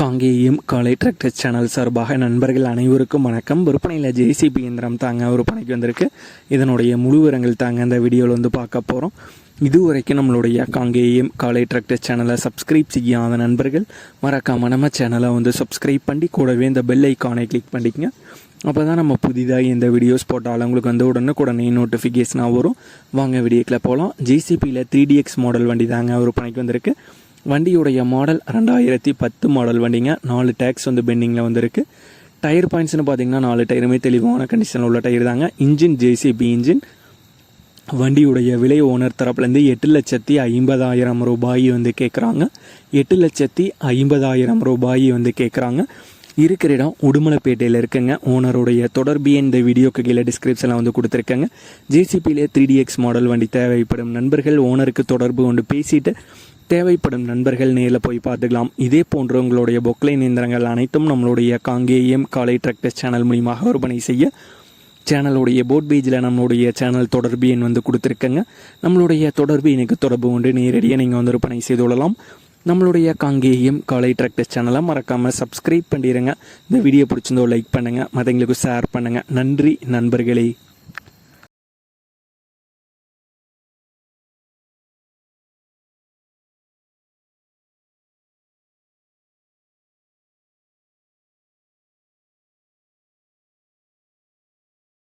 காங்கேயம் காலை tractor channel சார்பாக நண்பர்கள் அனைவருக்கும் வணக்கம். விற்பனையில் ஜேசிபி இயந்திரம் தாங்க விற்பனைக்கு வந்திருக்கு. இதனுடைய முழு விவரங்கள் தாங்க இந்த வீடியோவில் வந்து பார்க்க போகிறோம் இதுவரைக்கும் நம்மளுடைய காங்கேயம் காலை டிராக்டர் சேனலை சப்ஸ்கிரைப் செய்யாத நண்பர்கள் மறக்காம நம்ம சேனலை வந்து சப்ஸ்கிரைப் பண்ணி கூடவே இந்த பெல் ஐக்கானை கிளிக் பண்ணிக்கங்க. அப்போ தான் நம்ம புதிதாக இந்த வீடியோஸ் போட்டாலும் உங்களுக்கு வந்து உடனுக்குடனே நோட்டிஃபிகேஷனாக வரும். வாங்க வீடியோக்கில் போகலாம் ஜேசிபியில் த்ரீ டிஎக்ஸ் மாடல் வண்டி தாங்க விற்பனைக்கு வந்திருக்கு. வண்டியுடைய மாடல் ரெண்டாயிரத்தி பத்து மாடல் வண்டிங்க. நாலு டேக்ஸ் வந்து பெண்டிங்கில் வந்திருக்கு. டயர் பாயிண்ட்ஸ்னு பார்த்தீங்கன்னா நாலு டயருமே தெளிவான கண்டிஷனில் உள்ள டயர் தாங்க. இன்ஜின் ஜேசிபி இன்ஜின் வண்டியுடைய விலை ஓனர் தரப்புலேருந்து எட்டு லட்சத்தி ஐம்பதாயிரம் ரூபாய் வந்து கேட்குறாங்க எட்டு லட்சத்தி ஐம்பதாயிரம் ரூபாய் வந்து கேட்குறாங்க இருக்கிற இடம் உடுமலைப்பேட்டையில் இருக்குங்க. ஓனருடைய தொடர்பு இந்த வீடியோக்கு கீழே டிஸ்கிரிப்ஷனில் வந்து கொடுத்துருக்கேங்க. ஜேசிபியிலே த்ரீ டிஎக்ஸ் மாடல் வண்டி தேவைப்படும் நண்பர்கள் ஓனருக்கு தொடர்பு கொண்டு பேசிட்டு தேவைப்படும் நண்பர்கள் நேரில் போய் பார்த்துக்கலாம். இதே போன்று உங்களுடைய பொக்லைன் இயந்திரங்கள் அனைத்தும் நம்மளுடைய காங்கேயம் காலை டிராக்டர் சேனல் மூலியமாக விற்பனை செய்ய சேனலுடைய போட் பேஜில் நம்மளுடைய சேனல் தொடர்பு எண் வந்து கொடுத்துருக்கங்க. நம்மளுடைய தொடர்பு எனக்கு தொடர்பு கொண்டு நேரடியாக நீங்கள் வந்து விற்பனை செய்து கொள்ளலாம். நம்மளுடைய காங்கேயம் காலை டிராக்டர் சேனலை மறக்காமல் சப்ஸ்கிரைப் பண்ணிடுங்க இந்த வீடியோ பிடிச்சிருந்தோ லைக் பண்ணுங்கள் மற்றவங்களுக்கு ஷேர் பண்ணுங்கள் நன்றி நண்பர்களே.